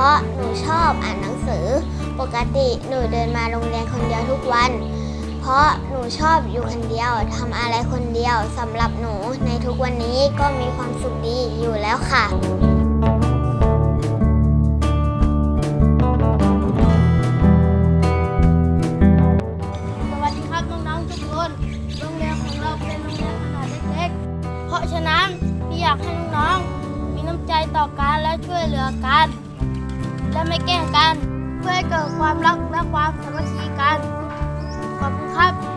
ราะหนูชอบอ่านหนังสือ ปกติหนูเดินมาโรงเรียนคนเดียวทุกวัน เพราะหนูชอบอยู่คนเดียวทำอะไรคนเดียวสำหรับหนูในทุกวันนี้ก็มีความสุขดีอยู่แล้วค่ะสวัสดีครับน้องๆทุกคนโรงเรียนของเราเป็นโรงเรียนขนาดเล็กเพราะฉะนั้นพี่อยากให้น้องๆมีน้ำใจต่อกันและช่วยเหลือกัน และไม่แกล้งกัน เพื่อให้เกิดความรักและความสามัคคีกัน ขอบคุณครับ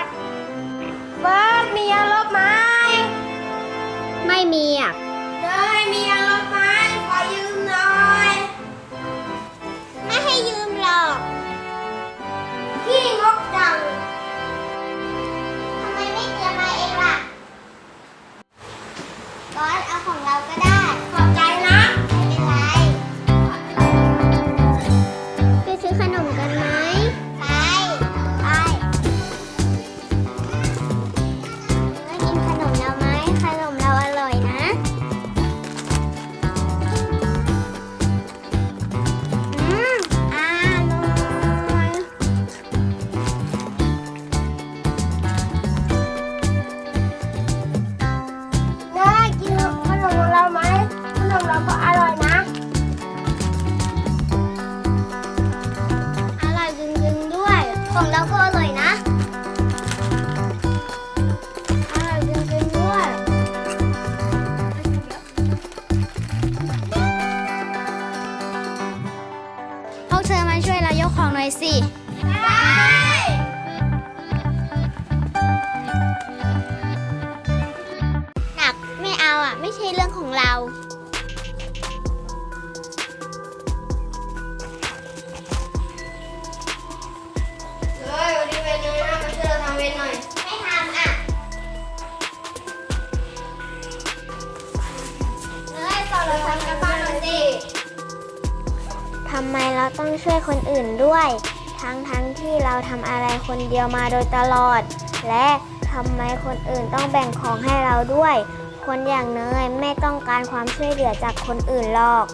อะก๊อตเบิร์ดมียางลบไหมไม่มีอะเนยมียางลบไหมขอยืมหน่อย ไม่ให้ยืมำไมเราต้องช่วยคนอื่นด้วย ทั้งทั้งที่เราทำอะไรคนเดียวมาโดยตลอด และทำไมคนอื่นต้องแบ่งของให้เราด้วย คนอย่างเนยไม่ต้องการความช่วยเหลือจากคนอื่นหรอก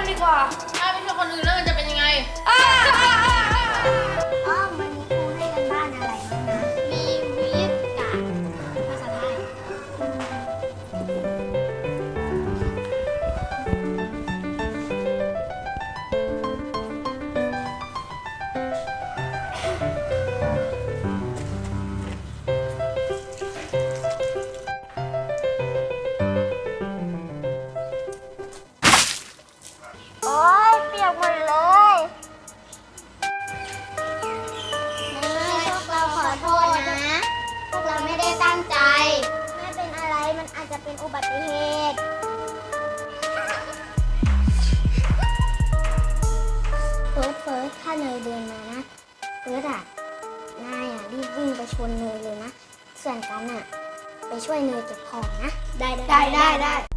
กันดีกว่า ถ้าไม่ใช่คนอื่นแล้วมันจะเป็นยังไงอ้อ เนยเดินมานะเฟิร์สอะนายอะรีบวิ่งไปชนเนยเลยนะ ส่วนกันอะ ไปช่วยเนยเก็บของนะ ได้ได้ได้ได้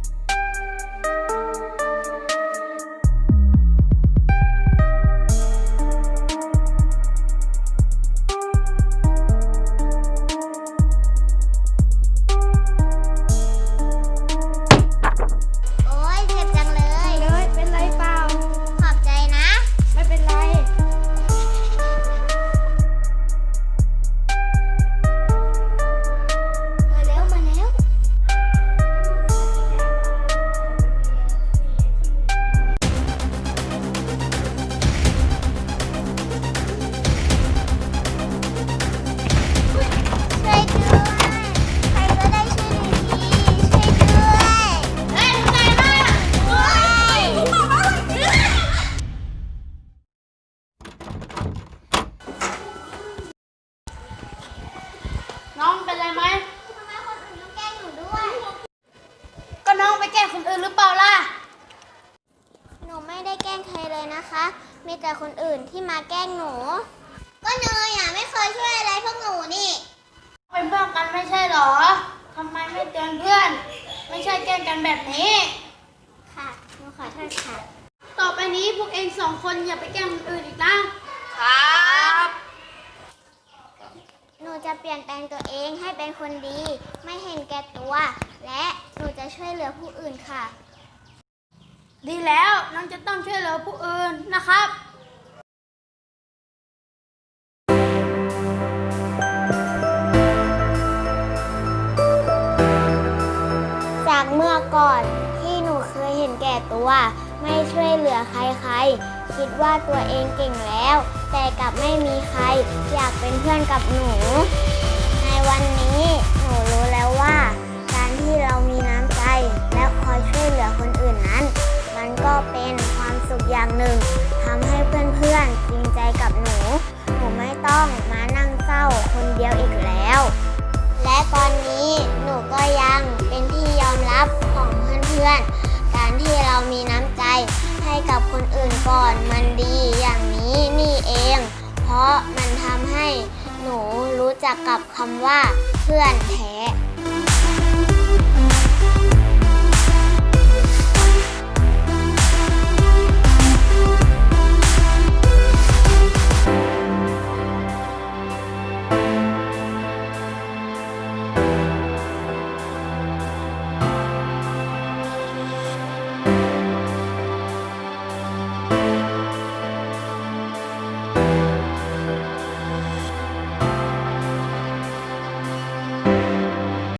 อื่นหรือเปล่าล่ะ หนูไม่ได้แกล้งใครเลยนะคะ มีแต่คนอื่นที่มาแกล้งหนู ก็เนยอะไม่เคยช่วยอะไรพวกหนูนี่ เป็นเพื่อนกันไม่ใช่เหรอ ทำไมไม่เตือนเพื่อน ไม่ใช่แกล้งกันแบบนี้ ค่ะ หนูขอโทษค่ะ ต่อไปนี้พวกเองสองคนอย่าไปแกล้งคนอื่นอีกนะ ครับหนูจะเปลี่ยนแปลงตัวเองให้เป็นคนดี ไม่เห็นแก่ตัว และ หนูจะช่วยเหลือผู้อื่นค่ะ ดีแล้วน้องจะต้องช่วยเหลือผู้อื่นนะครับจากเมื่อก่อนที่หนูเคยเห็นแก่ตัว ไม่ช่วยเหลือใครๆ คิดว่าตัวเองเก่งแล้ว แต่กลับไม่มีใครอยากเป็นเพื่อนกับหนู ในวันนี้หนู อย่างหนึ่งทำให้เพื่อนๆจริงใจกับหนู หนูไม่ต้องมานั่งเศร้าคนเดียวอีกแล้ว และตอนนี้หนูก็ยังเป็นที่ยอมรับของเพื่อนๆ การที่เรามีน้ำใจให้กับคนอื่นก่อนมันดีอย่างนี้นี่เอง เพราะมันทำให้หนูรู้จักกับคำว่าเพื่อนแท้